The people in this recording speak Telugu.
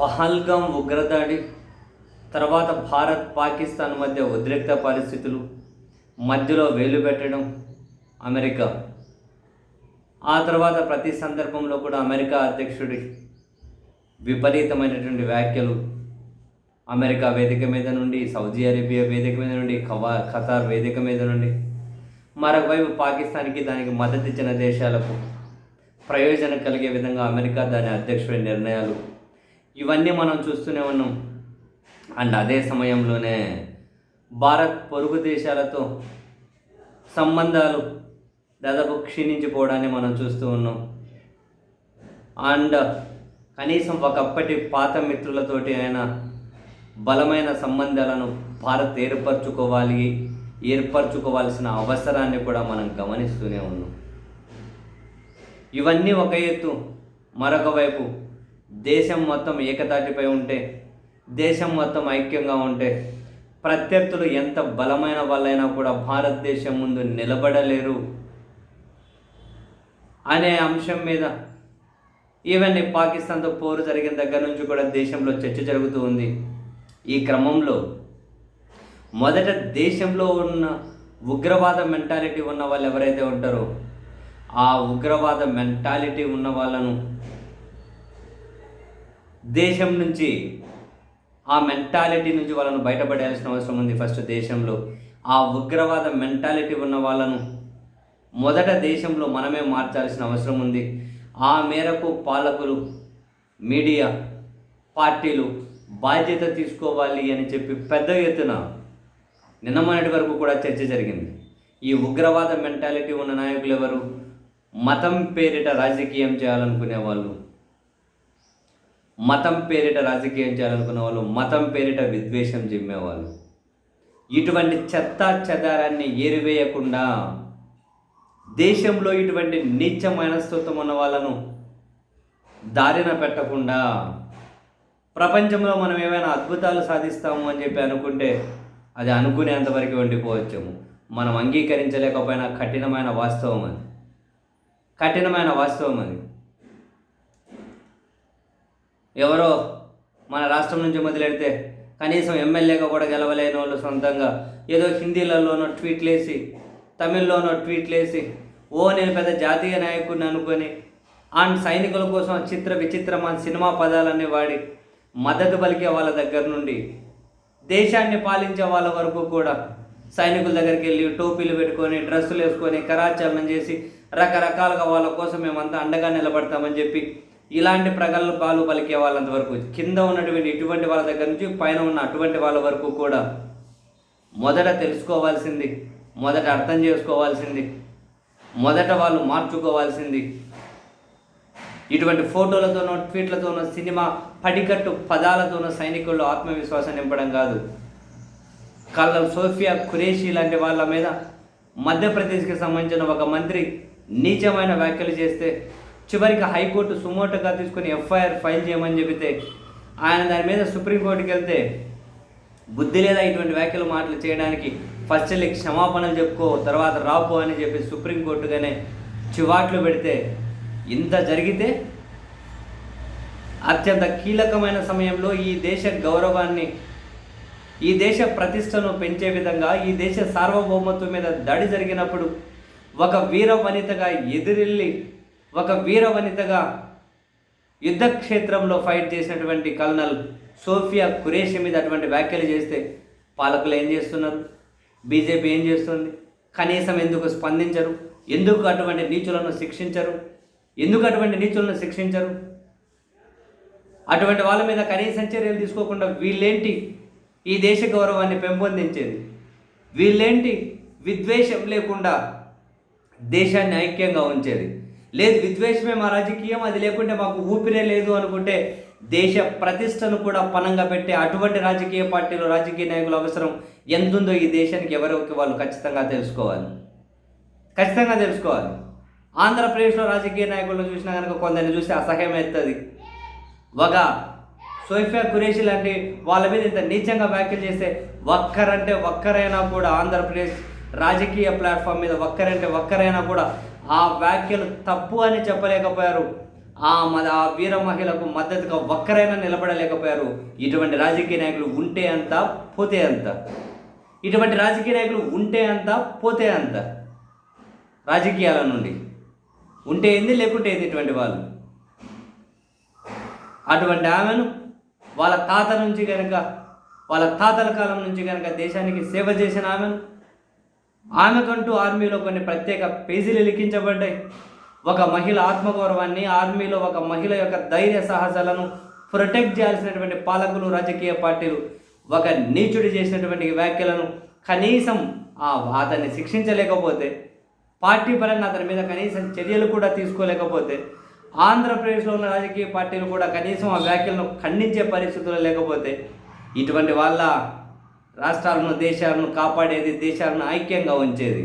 పహల్గాం ఉగ్రదాడి తర్వాత భారత్ పాకిస్తాన్ మధ్య ఉద్రిక్త పరిస్థితులు మధ్యలో వేలు పెట్టడం అమెరికా. ఆ తర్వాత ప్రతి సందర్భంలో కూడా అమెరికా అధ్యక్షుడి విపరీతమైనటువంటి వ్యాఖ్యలు. అమెరికా వేదిక మీద నుండి సౌదీ అరేబియా వేదిక మీద నుండి ఖవా ఖతార్ వేదిక మీద నుండి మరొకవైపు పాకిస్తాన్కి దానికి మద్దతు ఇచ్చిన దేశాలకు ప్రయోజనం కలిగే విధంగా అమెరికా దాని అధ్యక్షుడి నిర్ణయాలు ఇవన్నీ మనం చూస్తూనే ఉన్నాం. అండ్ అదే సమయంలోనే భారత్ పొరుగు దేశాలతో సంబంధాలు దాదాపు క్షీణించిపోవడాన్ని మనం చూస్తూ ఉన్నాం. అండ్ కనీసం ఒకప్పటి పాత మిత్రులతోటి అయినా బలమైన సంబంధాలను భారత్ ఏర్పరచుకోవాలి ఏర్పరచుకోవాల్సిన అవసరాన్ని కూడా మనం గమనిస్తూనే ఉన్నాం. ఇవన్నీ ఒక ఎత్తు మరొక వైపు దేశం మొత్తం ఏకతాటిపై ఉంటే దేశం మొత్తం ఐక్యంగా ఉంటే ప్రత్యర్థులు ఎంత బలమైన వాళ్ళైనా కూడా భారతదేశం ముందు నిలబడలేరు. అనే అంశం మీద ఈవెన్ పాకిస్తాన్తో పోరు జరిగిన దగ్గర నుంచి కూడా దేశంలో చర్చ జరుగుతూ ఉంది. ఈ క్రమంలో మొదట దేశంలో ఉన్న ఉగ్రవాద మెంటాలిటీ ఉన్న వాళ్ళు ఎవరైతే ఉంటారో ఆ ఉగ్రవాద మెంటాలిటీ ఉన్న వాళ్ళను దేశం నుంచి ఆ మెంటాలిటీ నుంచి వాళ్ళను బయటపడాల్సిన అవసరం ఉంది ఫస్ట్ దేశంలో. ఆ ఉగ్రవాద మెంటాలిటీ ఉన్న వాళ్ళను మొదట దేశంలో మనమే మార్చాల్సిన అవసరం ఉంది. ఆ మేరకు పాలకులు మీడియా పార్టీలు బాధ్యత తీసుకోవాలి అని చెప్పి పెద్ద ఎత్తున నిన్న మొన్నటి వరకు కూడా చర్చ జరిగింది. ఈ ఉగ్రవాద మెంటాలిటీ ఉన్న నాయకులు ఎవరు? మతం పేరిట రాజకీయం చేయాలనుకునే వాళ్ళు. మతం పేరిట రాజకీయం చేయాలనుకున్న వాళ్ళు మతం పేరిట విద్వేషం జిమ్మేవాళ్ళు ఇటువంటి చెత్త చెదారాన్ని ఏరివేయకుండా దేశంలో ఇటువంటి నీచ మనస్తత్వం ఉన్న వాళ్ళను దారిన పెట్టకుండా ప్రపంచంలో మనం ఏమైనా అద్భుతాలు సాధిస్తాము అని చెప్పి అనుకుంటే అది అనుకునేంతవరకు వండిపోవచ్చాము మనం అంగీకరించలేకపోయినా కఠినమైన వాస్తవం అది. కఠినమైన వాస్తవం అది. ఎవరో మన రాష్ట్రం నుంచి మొదలెడితే కనీసం ఎమ్మెల్యేగా కూడా గెలవలేని వాళ్ళు సొంతంగా. ఏదో హిందీలలోనో ట్వీట్లు వేసి తమిళ్ళోనో ట్వీట్లు వేసి ఓ నేను పెద్ద జాతీయ నాయకుడిని అనుకొని అండ్ సైనికుల కోసం చిత్ర విచిత్రమైన సినిమా పదాలన్నీ వాడి మద్దతు పలికే వాళ్ళ దగ్గర నుండి దేశాన్ని పాలించే వాళ్ళ వరకు కూడా సైనికుల దగ్గరికి వెళ్ళి టోపీలు పెట్టుకొని డ్రెస్సులు వేసుకొని కరాచలనం చేసి రకరకాలుగా వాళ్ళ కోసం మేమంతా అండగా నిలబడతామని చెప్పి ఇలాంటి ప్రగల్భాలు పలికే వాళ్ళంత వరకు కింద ఉన్నటువంటి ఇటువంటి వాళ్ళ దగ్గర నుంచి పైన ఉన్న అటువంటి వాళ్ళ వరకు కూడా మొదట తెలుసుకోవాల్సింది మొదట అర్థం చేసుకోవాల్సింది మొదట వాళ్ళు మార్చుకోవాల్సింది. ఇటువంటి ఫోటోలతోనో ట్వీట్లతోనో సినిమా పడికట్టు పదాలతోనో సైనికుల్లో ఆత్మవిశ్వాసం నింపడం కాదు. కళ్ళ సోఫియా ఖురేషి లాంటి వాళ్ళ మీద మధ్యప్రదేశ్కి సంబంధించిన ఒక మంత్రి నీచమైన వ్యాఖ్యలు చేస్తే చివరికి హైకోర్టు సుమోటోగా తీసుకొని ఎఫ్ఐఆర్ ఫైల్ చేయమని చెబితే ఆయన దాని మీద సుప్రీంకోర్టుకి వెళ్తే బుద్ధి లేదా ఇటువంటి వ్యాఖ్యలు మాటలు చేయడానికి ఫస్ట్ వెళ్ళి క్షమాపణలు చెప్పుకో తర్వాత రాపో అని చెప్పి సుప్రీంకోర్టుగానే చివాట్లు పెడితే ఇంత జరిగితే అత్యంత కీలకమైన సమయంలో ఈ దేశ గౌరవాన్ని ఈ దేశ ప్రతిష్టను పెంచే విధంగా ఈ దేశ సార్వభౌమత్వం మీద దాడి జరిగినప్పుడు ఒక వీర వనితగా ఎదురెళ్ళి ఒక వీర వనితగా యుద్ధక్షేత్రంలో ఫైట్ చేసినటువంటి కల్నల్ సోఫియా కురేషి మీద అటువంటి వ్యాఖ్యలు చేస్తే పాలకులు ఏం చేస్తున్నారు? బీజేపీ ఏం చేస్తుంది? కనీసం ఎందుకు స్పందించరు? ఎందుకు అటువంటి నీచులను శిక్షించరు? ఎందుకు అటువంటి నీచులను శిక్షించరు? అటువంటి వాళ్ళ మీద కనీసం చర్యలు తీసుకోకుండా వీళ్ళేంటి ఈ దేశ గౌరవాన్ని పెంపొందించేది? వీళ్ళేంటి విద్వేషం లేకుండా దేశాన్ని ఐక్యంగా ఉంచేది? లేదు విద్వేషమే మా రాజకీయం అది లేకుంటే మాకు ఊపిరే లేదు అనుకుంటే దేశ ప్రతిష్టను కూడా పనంగా పెట్టే అటువంటి రాజకీయ పార్టీలు రాజకీయ నాయకుల అవసరం ఎంతుందో ఈ దేశానికి ఎవరికి వాళ్ళు ఖచ్చితంగా తెలుసుకోవాలి. ఖచ్చితంగా తెలుసుకోవాలి. ఆంధ్రప్రదేశ్లో రాజకీయ నాయకులను చూసినా కనుక కొందరిని చూస్తే అసహ్యం అవుతుంది ఒక సోఫియా ఖురేషి లాంటి వాళ్ళ మీద ఇంత నీచంగా వ్యాఖ్యలు చేస్తే ఒక్కరంటే ఒక్కరైనా కూడా ఆంధ్రప్రదేశ్ రాజకీయ ప్లాట్ఫామ్ మీద ఒక్కరంటే ఒక్కరైనా కూడా ఆ వ్యాఖ్యలు తప్పు అని చెప్పలేకపోయారు. ఆ మద ఆ వీర మహిళకు మద్దతుగా ఒక్కరైనా నిలబడలేకపోయారు. ఇటువంటి రాజకీయ నాయకులు ఉంటే అంత పోతే అంత. ఇటువంటి రాజకీయ నాయకులు ఉంటే అంత పోతే అంత. రాజకీయాల నుండి. ఉంటే ఏంది లేకుంటే ఏంది ఇటువంటి వాళ్ళు? అటువంటి ఆమెను వాళ్ళ తాత నుంచి కనుక వాళ్ళ తాతల కాలం నుంచి కనుక దేశానికి సేవ చేసిన ఆమెను ఆమెకంటూ ఆర్మీలో కొన్ని ప్రత్యేక పేజీలు లిఖించబడ్డాయి. ఒక మహిళ ఆత్మగౌరవాన్ని ఆర్మీలో ఒక మహిళ యొక్క ధైర్య సాహసాలను ప్రొటెక్ట్ చేయాల్సినటువంటి పాలకులు రాజకీయ పార్టీలు ఒక నీచుడు చేసినటువంటి వ్యాఖ్యలను కనీసం ఆ అతన్ని శిక్షించలేకపోతే పార్టీ పరంగా అతని మీద కనీసం చర్యలు కూడా తీసుకోలేకపోతే ఆంధ్రప్రదేశ్లో ఉన్న రాజకీయ పార్టీలు కూడా కనీసం ఆ వ్యాఖ్యలను ఖండించే పరిస్థితులు లేకపోతే ఇటువంటి వాళ్ళ రాష్ట్రాలను దేశాలను కాపాడేది దేశాలను ఐక్యంగా ఉంచేది.